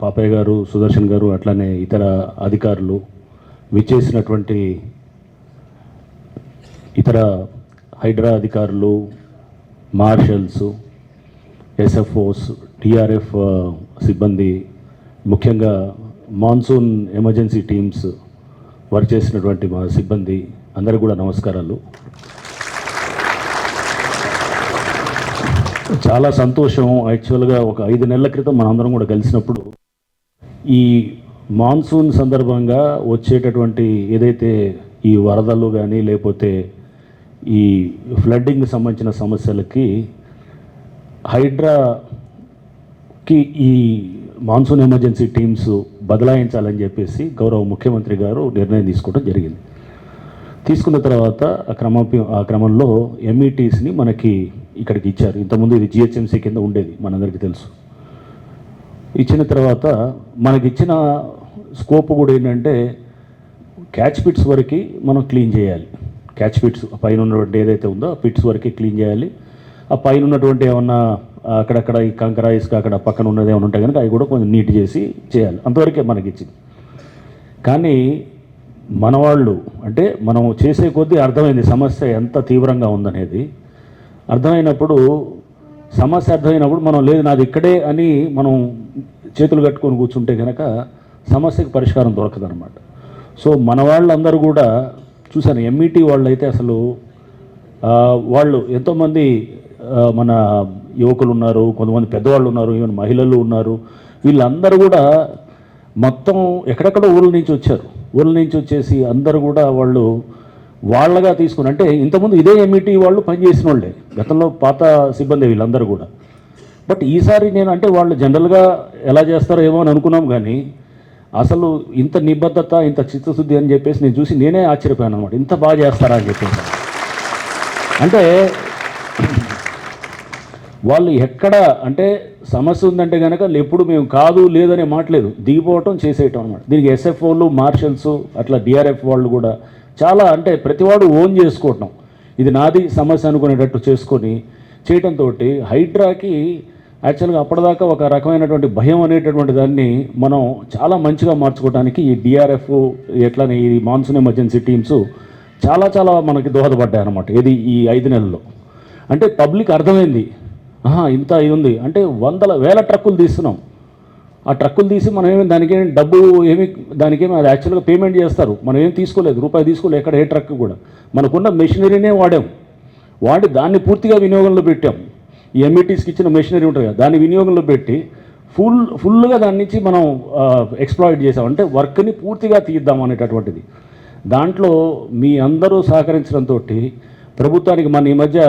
పాపయ్య గారు సుదర్శన్ గారు అట్లానే ఇతర అధికారులు విచ్చేసినటువంటి ఇతర హైడ్రా అధికారులు మార్షల్స్ ఎస్ఎఫ్ఓస్ టీఆర్ఎఫ్ సిబ్బంది ముఖ్యంగా మాన్సూన్ ఎమర్జెన్సీ టీమ్స్ వర్క్ చేసినటువంటి మా సిబ్బంది అందరికీ కూడా నమస్కారాలు. చాలా సంతోషం. యాక్చువల్గా ఒక ఐదు నెలల క్రితం మనందరం కూడా కలిసినప్పుడు ఈ మాన్సూన్ సందర్భంగా వచ్చేటటువంటి ఏదైతే ఈ వరదలు కానీ లేకపోతే ఈ ఫ్లడ్డింగ్ సంబంధించిన సమస్యలకి హైడ్రాకి ఈ మాన్సూన్ ఎమర్జెన్సీ టీమ్స్ బదలాయించాలని చెప్పేసి గౌరవ ముఖ్యమంత్రి గారు నిర్ణయం తీసుకోవడం జరిగింది. తీసుకున్న తర్వాత ఆ క్రమ ఆ క్రమంలో ఎంఈటీస్ని మనకి ఇక్కడికి ఇచ్చారు. ఇంతకుముందు ఇది జిహెచ్ఎంసీ కింద ఉండేది మనందరికీ తెలుసు. ఇచ్చిన తర్వాత మనకి ఇచ్చిన స్కోప్ కూడా ఏంటంటే క్యాచ్ పిట్స్ వరకు మనం క్లీన్ చేయాలి. క్యాచ్ పిట్స్ పైన ఉన్నటువంటి ఏదైతే ఉందో ఆ పిట్స్ వరకు క్లీన్ చేయాలి. ఆ పైన ఉన్నటువంటి ఏమన్నా అక్కడక్కడ ఈ కంకర ఇసుక అక్కడ పక్కన ఉన్నది ఏమైనా ఉంటే కనుక అవి కూడా కొంచెం నీట్ చేసి చేయాలి. అంతవరకే మనకి ఇచ్చింది కానీ మన వాళ్ళు అంటే మనం చేసే కొద్దీ అర్థమైంది సమస్య ఎంత తీవ్రంగా ఉందనేది. అర్థమైనప్పుడు సమస్య అర్థమైనప్పుడు మనం లేదు నాది ఇక్కడే అని మనం చేతులు కట్టుకొని కూర్చుంటే కనుక సమస్యకు పరిష్కారం దొరకదనమాట సో మన వాళ్ళందరూ కూడా చూశాను ఎంఈటీ వాళ్ళు అయితే అసలు వాళ్ళు ఎంతోమంది మన యువకులు ఉన్నారు కొంతమంది పెద్దవాళ్ళు ఉన్నారు ఈవెన్ మహిళలు ఉన్నారు. వీళ్ళందరూ కూడా మొత్తం ఎక్కడెక్కడ ఊళ్ళ నుంచి వచ్చారు. ఊళ్ళ నుంచి వచ్చేసి అందరూ కూడా వాళ్ళు వాళ్ళగా తీసుకుని అంటే ఇంతకుముందు ఇదే ఎంఈటీ వాళ్ళు పనిచేసిన వాళ్ళే గతంలో పాత సిబ్బంది వీళ్ళందరూ కూడా. బట్ ఈసారి నేను అంటే వాళ్ళు జనరల్గా ఎలా చేస్తారో ఏమో అని అనుకున్నాం కానీ అసలు ఇంత నిబద్ధత ఇంత చిత్తశుద్ధి అని చెప్పేసి నేను చూసి నేనే ఆశ్చర్యపోయాను అనమాట ఇంత బాగా చేస్తారా అని చెప్పేసి. అంటే వాళ్ళు ఎక్కడ అంటే సమస్య ఉందంటే కనుక ఎప్పుడు మేము కాదు లేదనే మాట లేదు దిగిపోవటం చేసేయటం అనమాట దీనికి ఎస్ఎఫ్ఓలు మార్షల్స్ అట్లా డిఆర్ఎఫ్ వాళ్ళు కూడా చాలా అంటే ప్రతివాడు ఓన్ చేసుకోవటం. ఇది నాది సమస్య అనుకునేటట్టు చేసుకొని చేయటంతో హైడ్రాకి యాక్చువల్గా అప్పటిదాకా ఒక రకమైనటువంటి భయం అనేటటువంటి దాన్ని మనం చాలా మంచిగా మార్చుకోవడానికి ఈ డిఆర్ఎఫ్ ఎట్లనే ఈ మాన్సూన్ ఎమర్జెన్సీ టీమ్స్ చాలా చాలా మనకి దోహదపడ్డాయి అనమాట ఇది ఈ ఐదు నెలల్లో. అంటే పబ్లిక్ అర్థమైంది. ఆహా, ఇంత ఇది ఉంది. అంటే వందల వేల ట్రక్కులు తీస్తున్నాం. ఆ ట్రక్కులు తీసి మనం ఏమి దానికి డబ్బు ఏమి దానికేమి అది యాక్చువల్గా పేమెంట్ చేస్తారు. మనం ఏం తీసుకోలేదు రూపాయి తీసుకోలేదు ఎక్కడ ఏ ట్రక్ కూడా. మనకున్న మెషినరీనే వాడాం. వాడి దాన్ని పూర్తిగా వినియోగంలో పెట్టాం. ఈ ఎంఈటీస్కి ఇచ్చిన మెషినరీ ఉంటుంది కదా దాన్ని వినియోగంలో పెట్టి ఫుల్ ఫుల్గా దాని నుంచి మనం ఎక్స్ప్లాయిట్ చేసాం. అంటే వర్క్ని పూర్తిగా తీద్దాం అనేటటువంటిది. దాంట్లో మీ అందరూ సహకరించడంతో ప్రభుత్వానికి మన ఈ మధ్య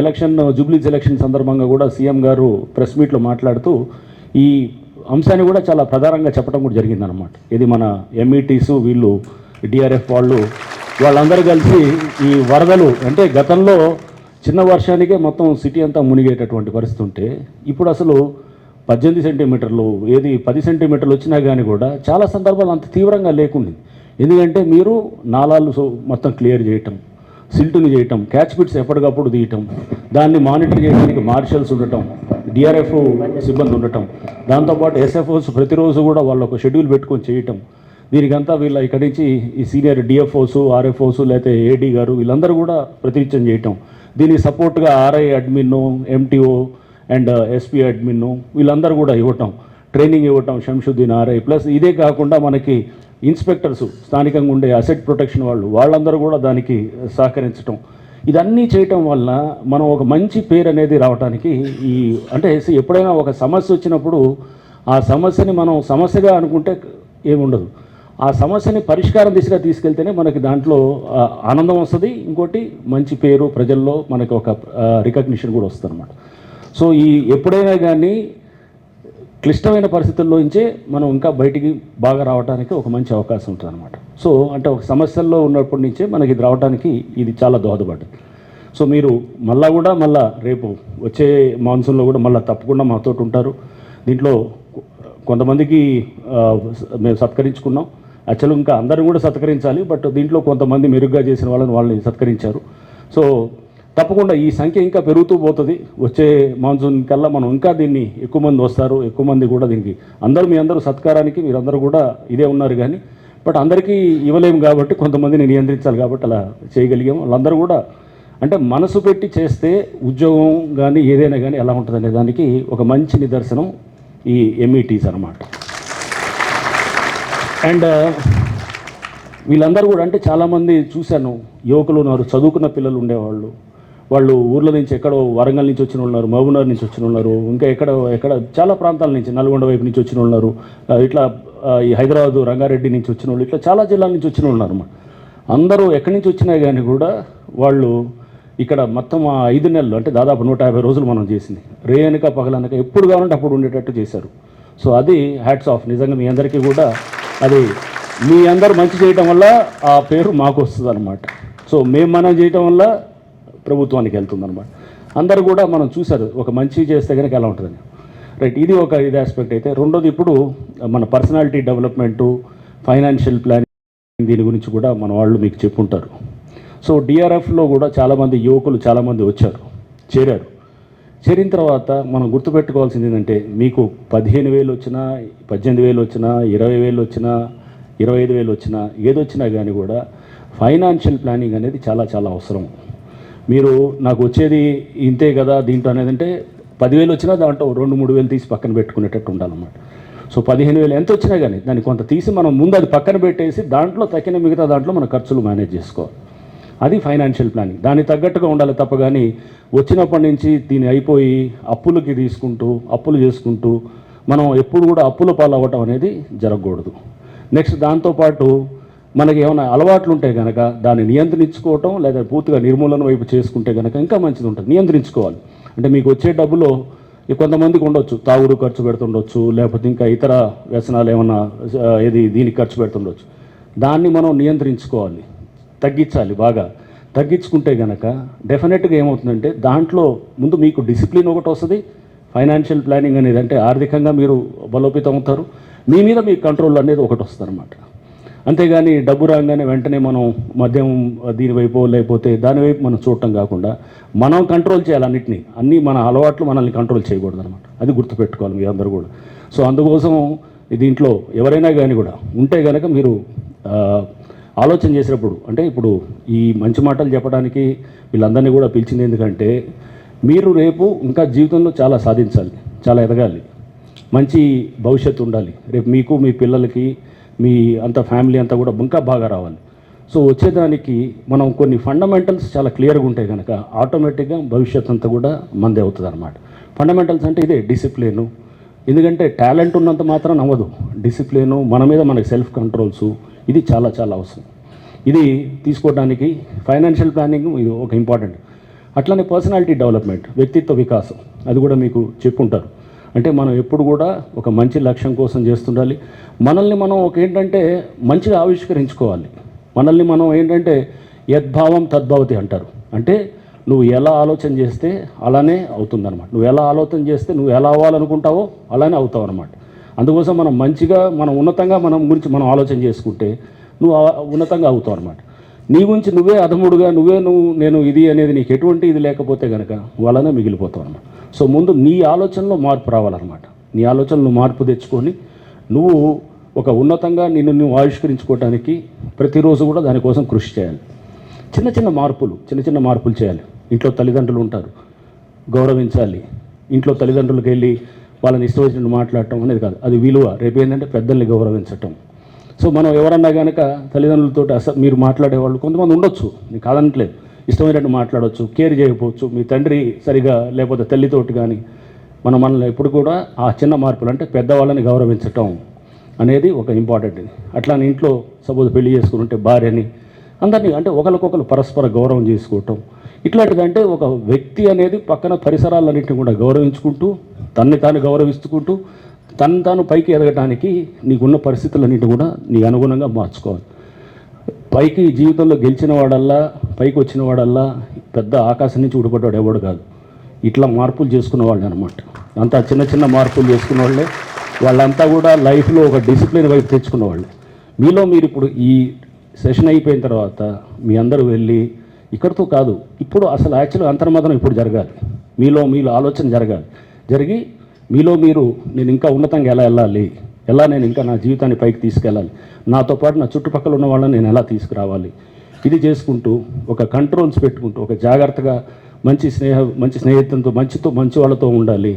ఎలక్షన్ జూబ్లీస్ ఎలక్షన్ సందర్భంగా కూడా సీఎం గారు ప్రెస్ మీట్లో మాట్లాడుతూ ఈ అంశాన్ని కూడా చాలా ప్రధానంగా చెప్పడం కూడా జరిగిందనమాట ఇది మన ఎంఈటీస్ వీళ్ళు డిఆర్ఎఫ్ వాళ్ళు వాళ్ళందరూ కలిసి ఈ వరదలు అంటే గతంలో చిన్న వర్షానికే మొత్తం సిటీ అంతా మునిగేటటువంటి పరిస్థితి ఉంటే ఇప్పుడు అసలు పద్దెనిమిది సెంటీమీటర్లు ఏది పది సెంటీమీటర్లు వచ్చినా కానీ కూడా చాలా సందర్భాలు అంత తీవ్రంగా లేకుండింది. ఎందుకంటే మీరు నాలాలు మొత్తం క్లియర్ చేయటం సిల్టుని చేయటం క్యాచ్ పిట్స్ ఎప్పటికప్పుడు తీయటం దాన్ని మానిటర్ చేయడానికి మార్షల్స్ ఉండటం డిఆర్ఎఫ్ సిబ్బంది ఉండటం. దాంతోపాటు ఎస్ఎఫ్ఓస్ ప్రతిరోజు కూడా వాళ్ళు ఒక షెడ్యూల్ పెట్టుకొని చేయటం. దీనికంతా వీళ్ళ ఇక్కడి నుంచి ఈ సీనియర్ డిఎఫ్ఓస్ ఆర్ఎఫ్ఓస్ లేకపోతే ఏడీ గారు వీళ్ళందరూ కూడా ప్రతినిత్యం చేయటం. దీనికి సపోర్ట్గా RI admin MTO and SP admin వీళ్ళందరూ కూడా ఇవ్వటం. ట్రైనింగ్ ఇవ్వటం శంషుద్దీన్ ఆర్ఐ ప్లస్ ఇదే కాకుండా మనకి ఇన్స్పెక్టర్స్ స్థానికంగా ఉండే అసెట్ ప్రొటెక్షన్ వాళ్ళు వాళ్ళందరూ కూడా దానికి సహకరించటం. ఇదన్నీ చేయటం వల్ల మనం ఒక మంచి పేరు అనేది రావడానికి ఈ అంటే ఎప్పుడైనా ఒక సమస్య వచ్చినప్పుడు ఆ సమస్యని మనం సమస్యగా అనుకుంటే ఏముండదు. ఆ సమస్యని పరిష్కారం దిశగా తీసుకెళ్తేనే మనకి దాంట్లో ఆనందం వస్తుంది. ఇంకోటి మంచి పేరు ప్రజల్లో మనకి ఒక రికగ్నిషన్ కూడా వస్తుంది అనమాట సో ఈ ఎప్పుడైనా కానీ క్లిష్టమైన పరిస్థితుల్లోంచే మనం ఇంకా బయటికి బాగా రావడానికి ఒక మంచి అవకాశం ఉంటుంది అనమాట సో అంటే ఒక సమస్యల్లో ఉన్నప్పటి నుంచే మనకి ఇది రావడానికి ఇది చాలా దోహదపడ్డది. సో మీరు మళ్ళా కూడా మళ్ళా రేపు వచ్చే మాన్సూన్లో కూడా మళ్ళీ తప్పకుండా మాతో ఉంటారు. దీంట్లో కొంతమందికి మేము సత్కరించుకున్నాం. యాక్చువల్గా ఇంకా అందరూ కూడా సత్కరించాలి బట్ దీంట్లో కొంతమంది మెరుగ్గా చేసిన వాళ్ళని వాళ్ళని సత్కరించారు. సో తప్పకుండా ఈ సంఖ్య ఇంకా పెరుగుతూ పోతుంది. వచ్చే మాన్సూన్ కల్లా మనం ఇంకా దీన్ని ఎక్కువ మంది వస్తారు. ఎక్కువ మంది కూడా దీనికి అందరూ మీ అందరూ సత్కారానికి మీరందరూ కూడా ఇదే ఉన్నారు కానీ బట్ అందరికీ ఇవ్వలేము కాబట్టి కొంతమందిని నియంత్రించాలి కాబట్టి అలా చేయగలిగాము. వాళ్ళందరూ కూడా అంటే మనసు పెట్టి చేస్తే ఉద్యోగం కానీ ఏదైనా కానీ ఎలా ఉంటుందనే దానికి ఒక మంచి నిదర్శనం ఈ ఎంఈటీస్ అన్నమాట. అండ్ వీళ్ళందరూ కూడా అంటే చాలామంది చూశాను. యువకులు ఉన్నారు చదువుకున్న పిల్లలు ఉండేవాళ్ళు. వాళ్ళు ఊర్ల నుంచి ఎక్కడో వరంగల్ నుంచి వచ్చిన వాళ్ళు ఉన్నారు మహబూబ్నగర్ నుంచి వచ్చిన ఉన్నారు. ఇంకా ఎక్కడ ఎక్కడ చాలా ప్రాంతాల నుంచి నల్గొండ వైపు నుంచి వచ్చిన ఉన్నారు. ఇట్లా ఈ హైదరాబాద్ రంగారెడ్డి నుంచి వచ్చిన వాళ్ళు ఇట్లా చాలా జిల్లాల నుంచి వచ్చిన వాళ్ళు ఉన్నారు అందరూ ఎక్కడి నుంచి వచ్చినా కానీ కూడా వాళ్ళు ఇక్కడ మొత్తం ఆ ఐదు నెలలు అంటే దాదాపు నూట యాభై రోజులు మనం చేసింది. రేయనక పగలనక ఎప్పుడు కావాలంటే అప్పుడు ఉండేటట్టు చేశారు. సో అది హ్యాట్స్ ఆఫ్ నిజంగా మీ అందరికీ కూడా అది మీ అందరూ మంచి చేయటం వల్ల ఆ పేరు మాకు వస్తుంది అనమాట సో మేము మనం చేయటం వల్ల ప్రభుత్వానికి వెళ్తుంది అనమాట అందరూ కూడా మనం చూశారు ఒక మంచి చేస్తే కనుక ఎలా ఉంటుందని. రైట్ ఇది ఒక ఇది ఆస్పెక్ట్ అయితే. రెండోది ఇప్పుడు మన పర్సనాలిటీ డెవలప్మెంటు ఫైనాన్షియల్ ప్లానింగ్ దీని గురించి కూడా మన వాళ్ళు మీకు చెప్పుంటారు. సో డిఆర్ఎఫ్లో కూడా చాలామంది యువకులు చాలామంది వచ్చారు చేరారు. చేరిన తర్వాత మనం గుర్తుపెట్టుకోవాల్సింది ఏంటంటే మీకు పదిహేను వేలు వచ్చినా పద్దెనిమిది వేలు వచ్చినా ఇరవై వేలు వచ్చినా ఇరవై ఐదు వేలు వచ్చినా ఏదొచ్చినా కానీ కూడా ఫైనాన్షియల్ ప్లానింగ్ అనేది చాలా చాలా అవసరం. మీరు నాకు వచ్చేది ఇంతే కదా దీంట్లో అనేది అంటే పదివేలు వచ్చినా దాంట్లో రెండు మూడు వేలు తీసి పక్కన పెట్టుకునేటట్టు ఉండాలన్నమాట. సో పదిహేను వేలు ఎంత వచ్చినా కానీ దాన్ని కొంత తీసి మనం ముందు అది పక్కన పెట్టేసి దాంట్లో తగిన మిగతా దాంట్లో మన ఖర్చులు మేనేజ్ చేసుకోవాలి. అది ఫైనాన్షియల్ ప్లానింగ్. దానికి తగ్గట్టుగా ఉండాలి తప్ప కానీ వచ్చినప్పటి నుంచి దీని అయిపోయి అప్పులకి తీసుకుంటూ అప్పులు చేసుకుంటూ మనం ఎప్పుడు కూడా అప్పుల పాలవ్వటం అనేది జరగకూడదు. నెక్స్ట్ దాంతోపాటు మనకి ఏమైనా అలవాట్లు ఉంటే కనుక దాన్ని నియంత్రించుకోవటం లేదా పూర్తిగా నిర్మూలన వైపు చేసుకుంటే కనుక ఇంకా మంచిది ఉంటుంది. నియంత్రించుకోవాలి. అంటే మీకు వచ్చే డబ్బులో కొంతమందికి ఉండొచ్చు. తాగుడు ఖర్చు పెడుతుండొచ్చు లేకపోతే ఇంకా ఇతర వ్యసనాలు ఏమన్నా ఏది దీనికి ఖర్చు పెడుతుండొచ్చు. దాన్ని మనం నియంత్రించుకోవాలి. తగ్గించాలి బాగా. తగ్గించుకుంటే కనుక డెఫినెట్గా ఏమవుతుందంటే దాంట్లో ముందు మీకు డిసిప్లిన్ ఒకటి వస్తుంది. ఫైనాన్షియల్ ప్లానింగ్ అనేది అంటే ఆర్థికంగా మీరు బలోపేతం అవుతారు. మీ మీద మీ కంట్రోల్ అనేది ఒకటి వస్తుంది అనమాట అంతేగాని డబ్బు రాగానే వెంటనే మనం మద్యం దీనివైపు లేకపోతే దాని వైపు మనం చూడటం కాకుండా మనం కంట్రోల్ చేయాలి అన్నింటినీ. అన్నీ మన అలవాట్లు మనల్ని కంట్రోల్ చేయకూడదు అనమాట అది గుర్తుపెట్టుకోవాలి మీ అందరూ కూడా. సో అందుకోసం దీంట్లో ఎవరైనా కానీ కూడా ఉంటే కనుక మీరు ఆలోచన చేసినప్పుడు అంటే ఇప్పుడు ఈ మంచి మాటలు చెప్పడానికి వీళ్ళందరినీ కూడా పిలిచింది ఎందుకంటే మీరు రేపు ఇంకా జీవితంలో చాలా సాధించాలి చాలా ఎదగాలి. మంచి భవిష్యత్తు ఉండాలి. రేపు మీకు మీ పిల్లలకి మీ అంత ఫ్యామిలీ అంతా కూడా ఇంకా బాగా రావాలి. సో వచ్చేదానికి మనం కొన్ని ఫండమెంటల్స్ చాలా క్లియర్గా ఉంటాయి కనుక ఆటోమేటిక్గా భవిష్యత్ అంతా కూడా మందే అవుతుంది అనమాట ఫండమెంటల్స్ అంటే ఇదే డిసిప్లిను ఎందుకంటే టాలెంట్ ఉన్నంత మాత్రం నవ్వదు డిసిప్లిను మన మీద మనకి సెల్ఫ్ కంట్రోల్స్ ఇది చాలా చాలా అవసరం. ఇది తీసుకోవడానికి ఫైనాన్షియల్ ప్లానింగ్ ఇది ఒక ఇంపార్టెంట్ అట్లనే పర్సనాలిటీ డెవలప్మెంట్ వ్యక్తిత్వ వికాసం అది కూడా మీకు చెప్పుంటారు. అంటే మనం ఎప్పుడు కూడా ఒక మంచి లక్ష్యం కోసం చేస్తుండాలి. మనల్ని మనం ఒక ఏంటంటే మంచిగా ఆవిష్కరించుకోవాలి. మనల్ని మనం ఏంటంటే యద్భావం తద్భవతి అంటారు. అంటే నువ్వు ఎలా ఆలోచన చేస్తే అలానే అవుతుందన్నమాట. నువ్వు ఎలా ఆలోచన చేస్తే నువ్వు ఎలా అవ్వాలనుకుంటావో అలానే అవుతావు అనమాట అందుకోసం మనం మంచిగా మనం ఉన్నతంగా మనం గురించి మనం ఆలోచన చేసుకుంటే నువ్వు ఉన్నతంగా అవుతావు అనమాట నీ గురించి నువ్వే అధముడుగా నువ్వే నువ్వు నేను ఇది అనేది నీకు ఎటువంటి ఇది లేకపోతే కనుక వాళ్ళనే మిగిలిపోతావు సో ముందు నీ ఆలోచనలో మార్పు రావాలన్నమాట. నీ ఆలోచనలో మార్పు తెచ్చుకొని నువ్వు ఒక ఉన్నతంగా నిన్ను నువ్వు ఆవిష్కరించుకోవడానికి ప్రతిరోజు కూడా దానికోసం కృషి చేయాలి. చిన్న చిన్న మార్పులు చిన్న చిన్న మార్పులు చేయాలి. ఇంట్లో తల్లిదండ్రులు ఉంటారు గౌరవించాలి. ఇంట్లో తల్లిదండ్రులకు వెళ్ళి వాళ్ళని ఇష్టం వచ్చినట్టు మాట్లాడటం అనేది కాదు. అది విలువ. రేపు ఏంటంటే పెద్దల్ని గౌరవించటం. సో మనం ఎవరన్నా కనుక తల్లిదండ్రులతో అస మీరు మాట్లాడేవాళ్ళు కొంతమంది ఉండొచ్చు. నీకు కాదనట్లేదు. ఇష్టమైనట్టు మాట్లాడవచ్చు కేర్ చేయకపోవచ్చు. మీ తండ్రి సరిగా లేకపోతే తల్లితోటి కానీ మనం మనల్ని ఎప్పుడు కూడా ఆ చిన్న మార్పులు అంటే పెద్దవాళ్ళని గౌరవించటం అనేది ఒక ఇంపార్టెంట్. ఇది అట్లానే ఇంట్లో సపోజ్ పెళ్ళి చేసుకుని ఉంటే భార్యని అందరినీ అంటే ఒకరికొకరు పరస్పర గౌరవం చేసుకోవటం. ఇట్లాంటిదంటే ఒక వ్యక్తి అనేది పక్కన పరిసరాలన్నింటినీ కూడా గౌరవించుకుంటూ తన్ని తాను గౌరవించుకుంటూ తను తాను పైకి ఎదగటానికి నీకున్న పరిస్థితులన్నింటి కూడా నీ అనుగుణంగా మార్చుకోవాలి. పైకి జీవితంలో గెలిచిన వాడల్లా పైకి వచ్చిన వాడల్లా పెద్ద ఆకాశం నుంచి ఊడిపడ్డాడు ఎవడు కాదు. ఇట్లా మార్పులు చేసుకున్న వాళ్ళు అనమాట అంతా చిన్న చిన్న మార్పులు చేసుకున్న వాళ్ళే. వాళ్ళంతా కూడా లైఫ్లో ఒక డిసిప్లిన్ వైపు తెచ్చుకున్న వాళ్ళే. మీలో మీరు ఇప్పుడు ఈ సెషన్ అయిపోయిన తర్వాత మీ అందరూ వెళ్ళి ఇక్కడితో కాదు ఇప్పుడు అసలు యాక్చువల్గా అంతర్మతనం ఇప్పుడు జరగాలి. మీలో మీలో ఆలోచన జరగాలి. జరిగి మీలో మీరు నేను ఇంకా ఉన్నతంగా ఎలా వెళ్ళాలి? ఎలా నేను ఇంకా నా జీవితాన్ని పైకి తీసుకెళ్ళాలి? నాతో పాటు నా చుట్టుపక్కల ఉన్న వాళ్ళని నేను ఎలా తీసుకురావాలి? ఇది చేసుకుంటూ ఒక కంట్రోల్స్ పెట్టుకుంటూ ఒక జాగ్రత్తగా మంచి స్నేహ మంచి స్నేహితులతో మంచితో మంచి వాళ్ళతో ఉండాలి.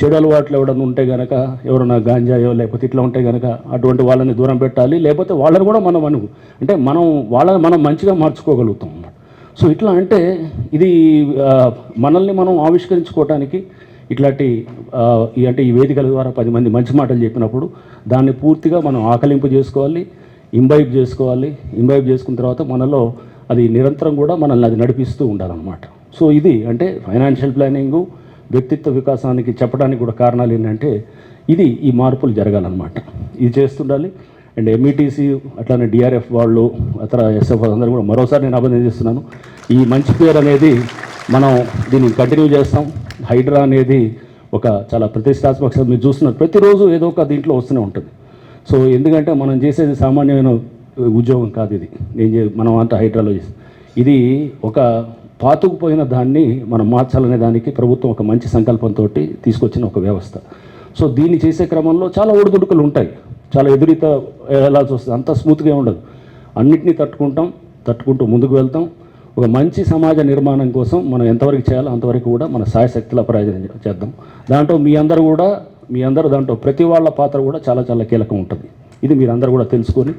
చెడు అలవాట్లు ఎవడన్నా ఉంటే గనక ఎవరైనా గాంజాయో లేకపోతే ఇట్లా ఉంటే గనక అటువంటి వాళ్ళని దూరం పెట్టాలి. లేకపోతే వాళ్ళని కూడా మనం అను అంటే మనం వాళ్ళని మనం మంచిగా మార్చుకోగలుగుతాం అన్నమాట. సో ఇట్లా అంటే ఇది మనల్ని మనం ఆవిష్కరించుకోవటానికి ఇట్లాంటి ఈ అంటే ఈ వేదికల ద్వారా పది మంది మంచి మాటలు చెప్పినప్పుడు దాన్ని పూర్తిగా మనం ఆకలింపు చేసుకోవాలి ఇంబైబ్ చేసుకోవాలి. ఇంబైబ్ చేసుకున్న తర్వాత మనలో అది నిరంతరం కూడా మనల్ని అది నడిపిస్తూ ఉండాలన్నమాట. సో ఇది అంటే ఫైనాన్షియల్ ప్లానింగు వ్యక్తిత్వ వికాసానికి చెప్పడానికి కూడా కారణాలు ఏంటంటే ఇది ఈ మార్పులు జరగాలన్నమాట. ఇది చేస్తుండాలి. అండ్ ఎంఈటీసీ అట్లానే డిఆర్ఎఫ్ వాళ్ళు అతర ఎస్ఎఫ్ అందరూ కూడా మరోసారి నేను అభినందిస్తున్నాను. ఈ మంచి పేరు అనేది మనం దీన్ని కంటిన్యూ చేస్తాం. హైడ్రా అనేది ఒక చాలా ప్రతిష్టాత్మక మీరు చూస్తున్నారు. ప్రతిరోజు ఏదో ఒక దీంట్లో వస్తూనే ఉంటుంది. సో ఎందుకంటే మనం చేసేది సామాన్యమైన ఉద్యోగం కాదు ఇది. నేను మనం అంతా హైడ్రాలో చేసి ఇది ఒక పాతుకుపోయిన దాన్ని మనం మార్చాలనే దానికి ప్రభుత్వం ఒక మంచి సంకల్పంతో తీసుకొచ్చిన ఒక వ్యవస్థ. సో దీన్ని చేసే క్రమంలో చాలా ఒడిదుడుకులు ఉంటాయి. చాలా ఎదురీత వెళ్ళాల్సి వస్తుంది. అంత స్మూత్గా ఉండదు. అన్నిటినీ తట్టుకుంటాం తట్టుకుంటూ ముందుకు వెళ్తాం. ఒక మంచి సమాజ నిర్మాణం కోసం మనం ఎంతవరకు చేయాలో అంతవరకు కూడా మన సాయశక్తుల ప్రయోజనం చేద్దాం. దాంట్లో మీ అందరూ కూడా మీ అందరూ దాంట్లో ప్రతి వాళ్ళ పాత్ర కూడా చాలా చాలా కీలకం ఉంటుంది. ఇది మీరు అందరూ కూడా తెలుసుకొని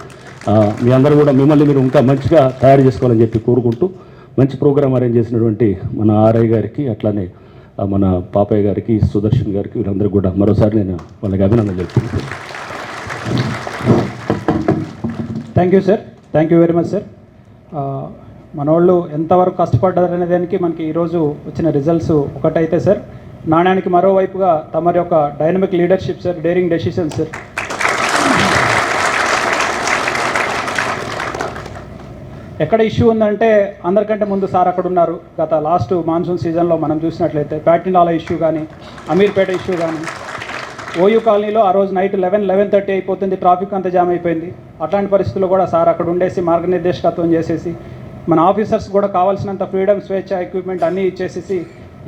మీ అందరూ కూడా మిమ్మల్ని మీరు ఇంకా మంచిగా తయారు చేసుకోవాలని చెప్పి కోరుకుంటూ మంచి ప్రోగ్రామ్ అరేంజ్ చేసినటువంటి మన ఆర్ఐ గారికి అట్లానే మన పాపయ్య గారికి సుదర్శన్ గారికి వీళ్ళందరూ కూడా మరోసారి నేను వాళ్ళకి అభినందనలు చెప్తున్నాను. Thank you sir thank you very much sir మనోళ్ళు ఎంతవరకు కష్టపడ్డారు అనే దానికి మనకి ఈరోజు వచ్చిన రిజల్ట్స్ ఒకటైతే సార్ నాణ్యానికి మరోవైపుగా తమరి యొక్క dynamic leadership sir daring decision sir ఎక్కడ ఇష్యూ ఉందంటే అందరికంటే ముందు సార్ అక్కడ ఉన్నారు. గత లాస్ట్ మాన్సూన్ సీజన్లో మనం చూసినట్లయితే ప్యాటినాల ఇష్యూ కానీ అమీర్పేట ఇష్యూ కానీ ఓయూ కాలనీలో ఆ రోజు నైట్ లెవెన్ లెవెన్ థర్టీ అయిపోతుంది ట్రాఫిక్ అంతా జామ్ అయిపోయింది. అట్లాంటి పరిస్థితుల్లో కూడా సార్ అక్కడ ఉండేసి మార్గనిర్దేశకత్వం చేసేసి మన ఆఫీసర్స్ కూడా కావాల్సినంత ఫ్రీడమ్ స్వేచ్ఛ ఎక్విప్మెంట్ అన్నీ ఇచ్చేసేసి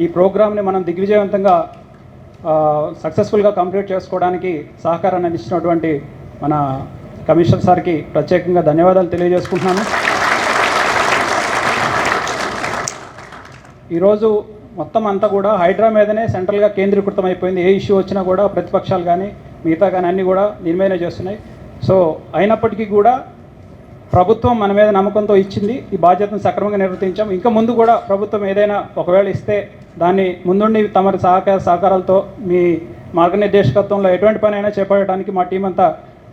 ఈ ప్రోగ్రామ్ని మనం దిగ్విజయవంతంగా సక్సెస్ఫుల్గా కంప్లీట్ చేసుకోవడానికి సహకారాన్ని అందించినటువంటి మన కమిషనర్ సార్కి ప్రత్యేకంగా ధన్యవాదాలు తెలియజేసుకుంటున్నాను. ఈరోజు మొత్తం అంతా కూడా హైడ్రా మీదనే సెంట్రల్గా కేంద్రీకృతం అయిపోయింది. ఏ ఇష్యూ వచ్చినా కూడా ప్రతిపక్షాలు కానీ మిగతా కానీ అన్నీ కూడా దీని మీదనే చేస్తున్నాయి. సో అయినప్పటికీ కూడా ప్రభుత్వం మన మీద నమ్మకంతో ఇచ్చింది ఈ బాధ్యతను సక్రమంగా నిర్వర్తించాం. ఇంకా ముందు కూడా ప్రభుత్వం ఏదైనా ఒకవేళ ఇస్తే దాన్ని ముందుండి తమరి సహకార సహకారాలతో మీ మార్గనిర్దేశకత్వంలో ఎటువంటి పని అయినా చేపట్టడానికి మా టీం అంతా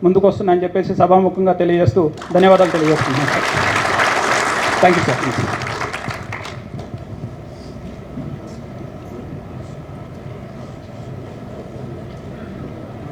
ముందుకు వస్తుందని చెప్పేసి సభాముఖంగా తెలియజేస్తూ ధన్యవాదాలు తెలియజేస్తున్నాను. Sir thank you sir